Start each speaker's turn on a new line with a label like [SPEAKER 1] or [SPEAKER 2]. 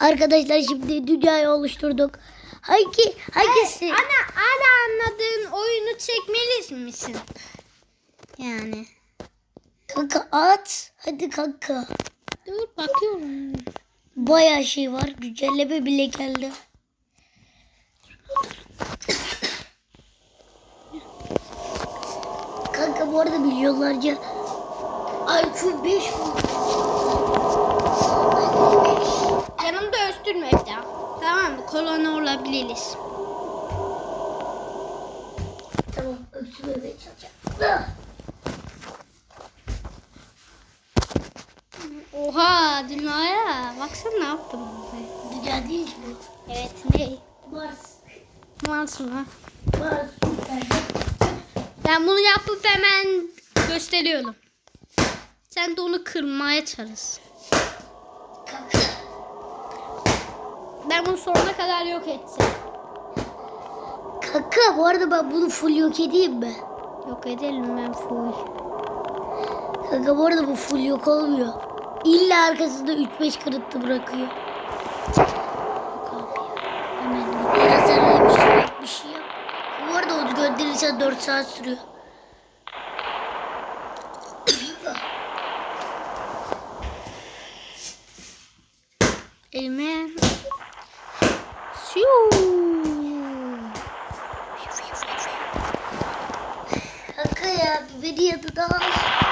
[SPEAKER 1] Arkadaşlar şimdi dünyayı oluşturduk. Hangi hangisi?
[SPEAKER 2] Ana hala anladığın oyunu çekmeli misin? Yani.
[SPEAKER 1] Kanka at. Hadi kanka.
[SPEAKER 2] Dur bakıyorum.
[SPEAKER 1] Bayağı şey var. Güncelleme bile geldi. Kanka bu arada milyonlarca IQ 5
[SPEAKER 2] Yanımda Tamam mı? Koloni olabiliriz.
[SPEAKER 1] Tamam öksürmemeye çalışacağım.
[SPEAKER 2] Oha dünyaya. Baksana ne yaptım.
[SPEAKER 1] Dünya değil bu.
[SPEAKER 2] Evet ne?
[SPEAKER 1] Mars.
[SPEAKER 2] Mars mı?
[SPEAKER 1] Mars.
[SPEAKER 2] Ben bunu yapıp hemen gösteriyorum. Sen de onu kırmaya çalış.
[SPEAKER 1] Kanka.
[SPEAKER 2] Ben bunu sonuna kadar yok edeceğim.
[SPEAKER 1] Kanka bu arada ben bunu full yok edeyim mi?
[SPEAKER 2] Yok edelim ben full.
[SPEAKER 1] Kanka bu arada bu full yok olmuyor. İlla arkasında 3-5 kırıntı bırakıyor.
[SPEAKER 2] Yok abi ya. Hemen
[SPEAKER 1] Ya sen öyle bir şey yap, bir şey yap. Bu arada onu gönderirsen 4 saat sürüyor.
[SPEAKER 2] elime.
[SPEAKER 1] Kanka ya beni yanına.